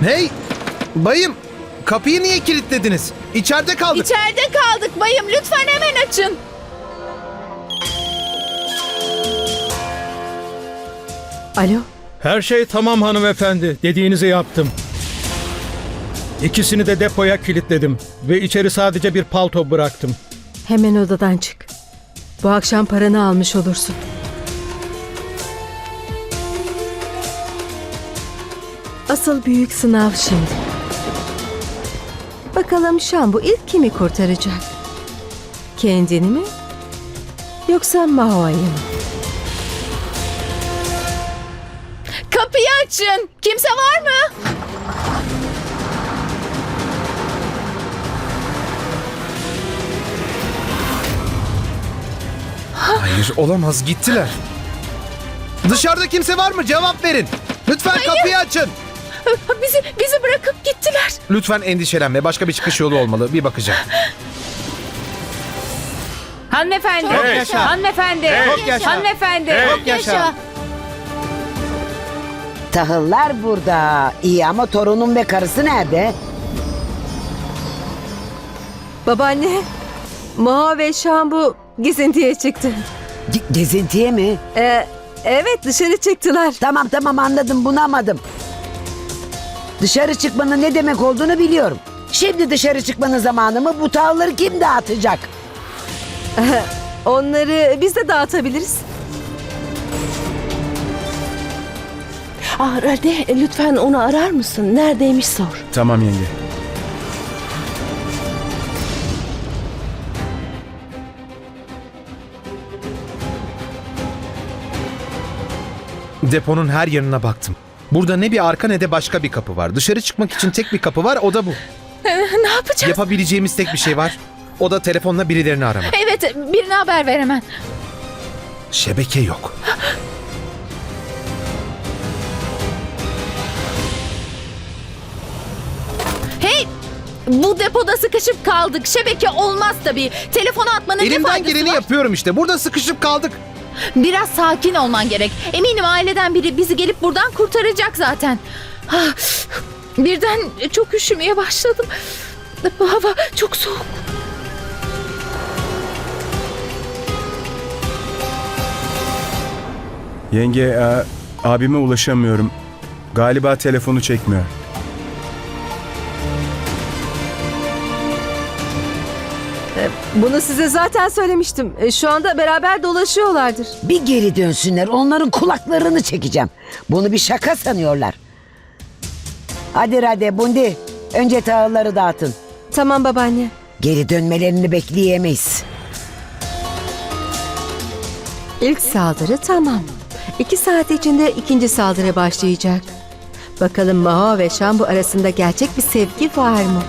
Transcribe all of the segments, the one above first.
Hey! Bayım! Kapıyı niye kilitlediniz? İçeride kaldık. İçeride kaldık bayım. Lütfen hemen açın. Alo, Her şey tamam hanımefendi. Dediğinizi yaptım. İkisini de depoya kilitledim ve içeri sadece bir palto bıraktım. hemen odadan çık. Bu akşam paranı almış olursun. Asıl büyük sınav şimdi. Bakalım Şambu ilk kimi kurtaracak? Kendini mi? Yoksa Mahoa'yı mı? Kapıyı açın. Kimse var mı? Hayır olamaz gittiler. Dışarıda kimse var mı? Cevap verin. Lütfen kapıyı açın. Bizi bizi bırakıp gittiler. Lütfen endişelenme. Başka bir çıkış yolu olmalı. Bir bakacağım. Hanımefendi. Çok yaşa. Hanımefendi. Çok yaşa. Hanımefendi. Çok yaşa. Tahıllar burada. İyi ama torunum ve karısı nerede? Babaanne, Maho ve Şambu gezintiye çıktı. Ge- gezintiye mi? Ee, evet dışarı çıktılar. Tamam tamam anladım bunamadım. Dışarı çıkmanın ne demek olduğunu biliyorum. Şimdi dışarı çıkmanın zamanı mı? Bu tahılları kim dağıtacak? Onları biz de dağıtabiliriz. Ah Rade lütfen onu arar mısın? Neredeymiş sor. Tamam yenge. Deponun her yanına baktım. Burada ne bir arka ne de başka bir kapı var. Dışarı çıkmak için tek bir kapı var o da bu. Ne yapacağız? Yapabileceğimiz tek bir şey var. O da telefonla birilerini aramak. Evet birine haber ver hemen. Şebeke yok. Hey! Bu depoda sıkışıp kaldık. Şebeke olmaz tabii. Telefonu atmanın ne Elimden faydası geleni var? yapıyorum işte. Burada sıkışıp kaldık. Biraz sakin olman gerek. Eminim aileden biri bizi gelip buradan kurtaracak zaten. Ah, Birden çok üşümeye başladım. Bu hava çok soğuk. Yenge, e, abime ulaşamıyorum. Galiba telefonu çekmiyor. Bunu size zaten söylemiştim. E, Şu anda beraber dolaşıyorlardır. Bir geri dönsünler onların kulaklarını çekeceğim. Bunu bir şaka sanıyorlar. Hadi Rade Bundi önce tahılları dağıtın. Tamam babaanne. Geri dönmelerini bekleyemeyiz. İlk saldırı tamam. İki saat içinde ikinci saldırı başlayacak. Bakalım Maho ve Şambu arasında gerçek bir sevgi var mı?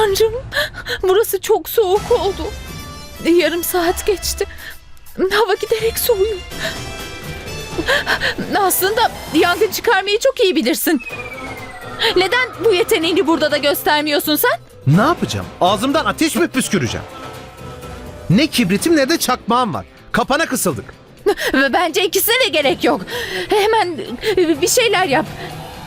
Tanrım, burası çok soğuk oldu. Yarım saat geçti. Hava giderek soğuyor. Aslında yangın çıkarmayı çok iyi bilirsin. Neden bu yeteneğini burada da göstermiyorsun sen? Ne yapacağım? Ağzımdan ateş mi püsküreceğim? Ne kibritim ne de çakmağım var. Kapana kısıldık. Ve bence ikisine de gerek yok. Hemen bir şeyler yap.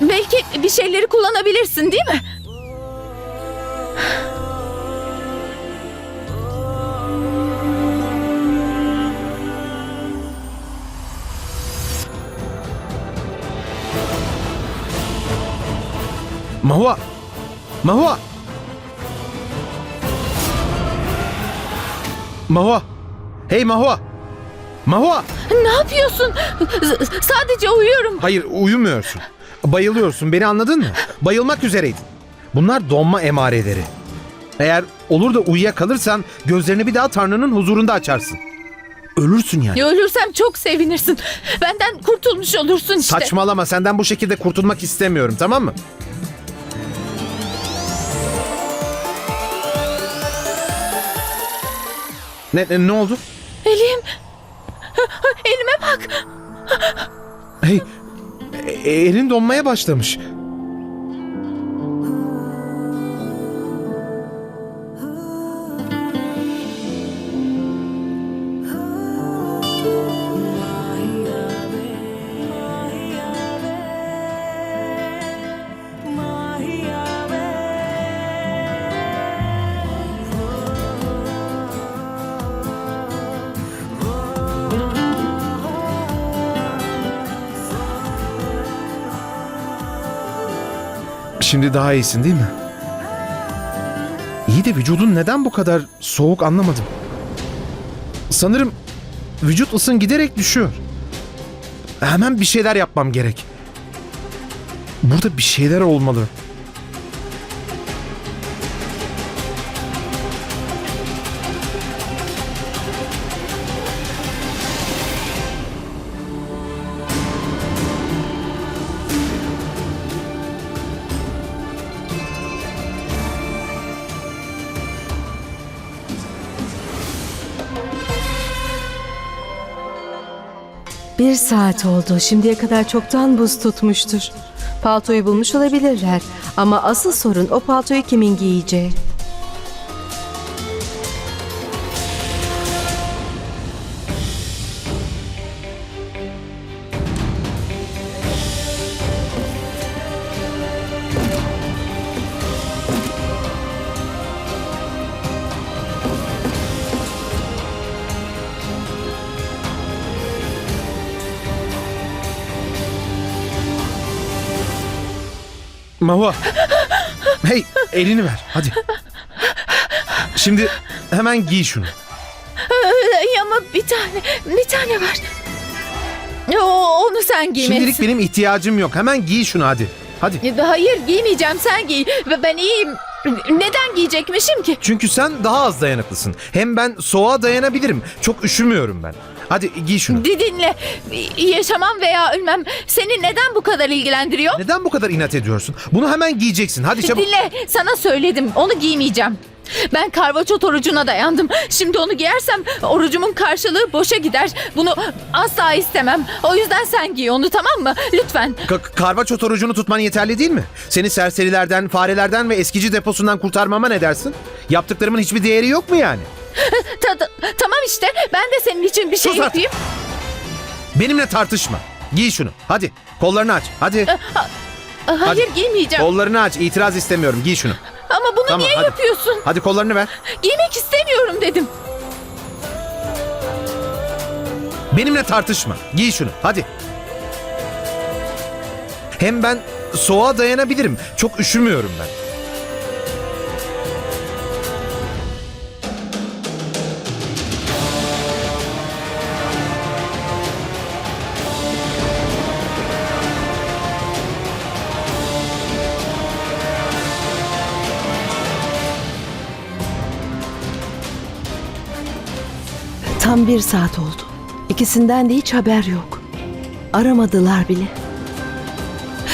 Belki bir şeyleri kullanabilirsin değil mi? Mahua! Mahua! Mahua! Hey Mahua! Mahua! Ne yapıyorsun? S- Sadece uyuyorum. Hayır uyumuyorsun. Bayılıyorsun beni anladın mı? Bayılmak üzereydin. Bunlar donma emareleri. Eğer olur da uyuyakalırsan gözlerini bir daha Tanrı'nın huzurunda açarsın. Ölürsün yani. Ya ölürsem çok sevinirsin. Benden kurtulmuş olursun işte. Saçmalama senden bu şekilde kurtulmak istemiyorum tamam mı? Ne, ne, ne oldu? Elim. Elime bak. Hey, e- elin donmaya başlamış. Şimdi daha iyisin değil mi? İyi de vücudun neden bu kadar soğuk anlamadım. Sanırım vücut ısın giderek düşüyor. Hemen bir şeyler yapmam gerek. Burada bir şeyler olmalı. Bir saat oldu. Şimdiye kadar çoktan buz tutmuştur. Paltoyu bulmuş olabilirler. Ama asıl sorun o paltoyu kimin giyeceği. Mahua. Hey elini ver hadi. Şimdi hemen giy şunu. Ay, ama bir tane, bir tane var. O, onu sen giymelisin. Şimdilik benim ihtiyacım yok. Hemen giy şunu hadi. Hadi. E, Hayır giymeyeceğim sen giy. Ben iyiyim. Neden giyecekmişim ki? Çünkü sen daha az dayanıklısın. Hem ben soğuğa dayanabilirim. Çok üşümüyorum ben. Hadi giy şunu. Di- Dinle. Yaşamam veya ölmem seni neden bu kadar ilgilendiriyor? Neden bu kadar inat ediyorsun? Bunu hemen giyeceksin. Hadi çabuk. Dinle. Sana söyledim. Onu giymeyeceğim. Ben karvaçot orucuna dayandım. Şimdi onu giyersem orucumun karşılığı boşa gider. Bunu asla istemem. O yüzden sen giy onu tamam mı? Lütfen. Ka- karvaçot orucunu tutman yeterli değil mi? Seni serserilerden, farelerden ve eskici deposundan kurtarmama ne dersin? Yaptıklarımın hiçbir değeri yok mu yani? Ta- ta- tamam işte. Ben de senin için bir şey Sus artık. yapayım. Benimle tartışma. Giy şunu. Hadi. Kollarını aç. Hadi. Hayır giymeyeceğim. Kollarını aç. İtiraz istemiyorum. Giy şunu. Ama bunu Tamam, niye hadi. yapıyorsun? Hadi kollarını ver. Giymek istemiyorum dedim. Benimle tartışma. Giy şunu. Hadi. Hem ben soğuğa dayanabilirim. Çok üşümüyorum ben. Tam bir saat oldu. İkisinden de hiç haber yok. Aramadılar bile.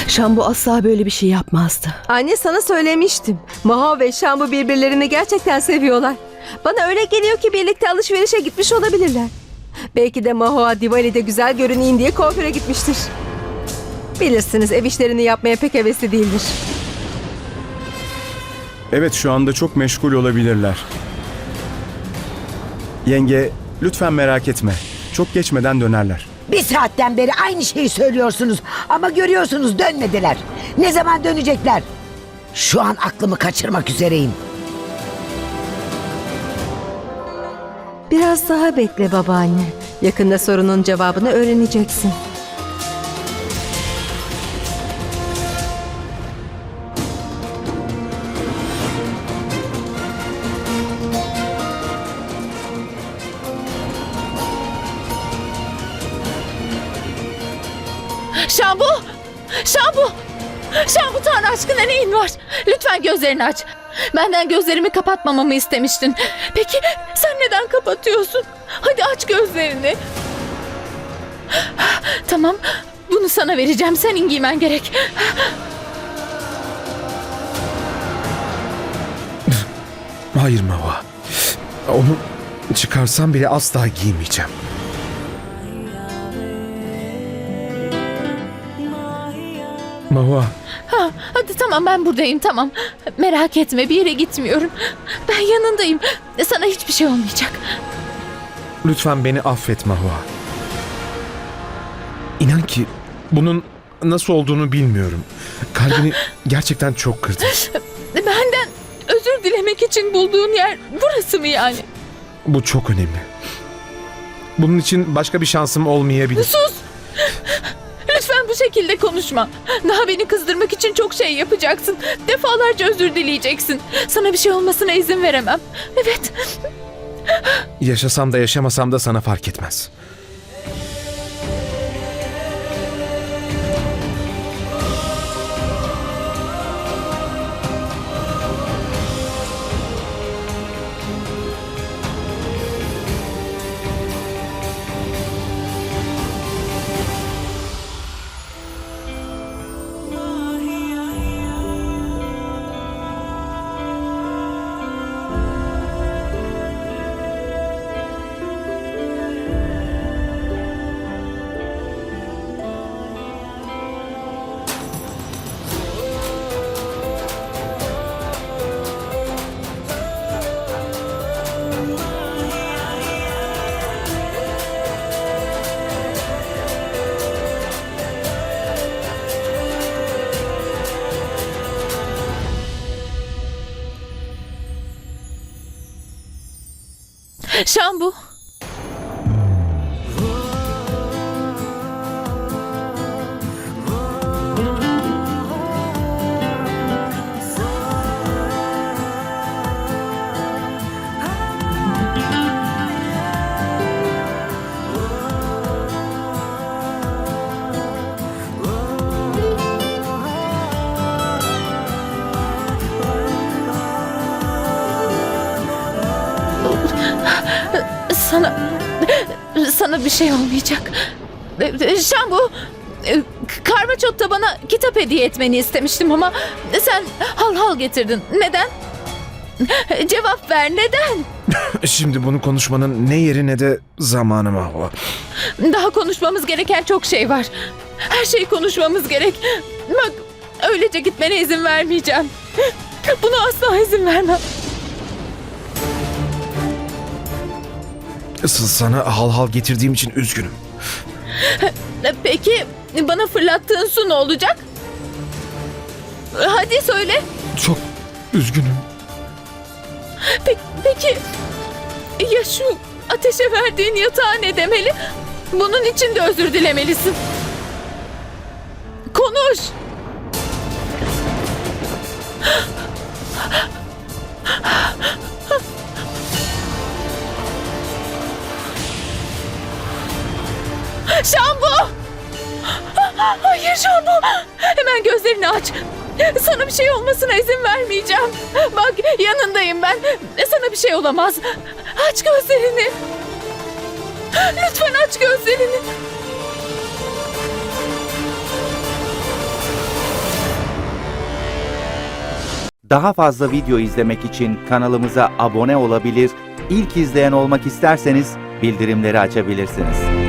Şambu asla böyle bir şey yapmazdı. Anne sana söylemiştim. Maho ve Şambu birbirlerini gerçekten seviyorlar. Bana öyle geliyor ki birlikte alışverişe gitmiş olabilirler. Belki de Maho Diwali'de güzel görüneyim diye kuaföre gitmiştir. Bilirsiniz ev işlerini yapmaya pek hevesli değildir. Evet şu anda çok meşgul olabilirler. Yenge lütfen merak etme. Çok geçmeden dönerler. Bir saatten beri aynı şeyi söylüyorsunuz ama görüyorsunuz dönmediler. Ne zaman dönecekler? Şu an aklımı kaçırmak üzereyim. Biraz daha bekle babaanne. Yakında sorunun cevabını öğreneceksin. Şambu! Şambu! Şambu Tanrı aşkına neyin var? Lütfen gözlerini aç. Benden gözlerimi kapatmamamı istemiştin. Peki sen neden kapatıyorsun? Hadi aç gözlerini. Tamam. Bunu sana vereceğim. Senin giymen gerek. Hayır Mava. Onu çıkarsam bile asla giymeyeceğim. Mava. Ha, hadi tamam ben buradayım tamam. Merak etme bir yere gitmiyorum. Ben yanındayım. Sana hiçbir şey olmayacak. Lütfen beni affet Mahua. İnan ki bunun nasıl olduğunu bilmiyorum. Kalbini gerçekten çok kırdım. Benden özür dilemek için bulduğun yer burası mı yani? Bu çok önemli. Bunun için başka bir şansım olmayabilir. Sus! Lütfen bu şekilde konuşma. Daha beni kızdırmak için çok şey yapacaksın. Defalarca özür dileyeceksin. Sana bir şey olmasına izin veremem. Evet. Yaşasam da yaşamasam da sana fark etmez. Şambu. Bir şey olmayacak. Şambu Karmaçot'ta bana kitap hediye etmeni istemiştim ama sen hal hal getirdin. Neden? Cevap ver neden? Şimdi bunu konuşmanın ne yeri ne de zamanı Mahva. Daha konuşmamız gereken çok şey var. Her şeyi konuşmamız gerek. Bak öylece gitmene izin vermeyeceğim. Buna asla izin vermem. Sana hal hal getirdiğim için üzgünüm. Peki bana fırlattığın su ne olacak? Hadi söyle. Çok üzgünüm. Pe- peki ya şu ateşe verdiğin yatağa ne demeli? Bunun için de özür dilemelisin. Gözlerini aç. Sana bir şey olmasına izin vermeyeceğim. Bak yanındayım ben. Sana bir şey olamaz. Aç gözlerini. Lütfen aç gözlerini. Daha fazla video izlemek için kanalımıza abone olabilir, ilk izleyen olmak isterseniz bildirimleri açabilirsiniz.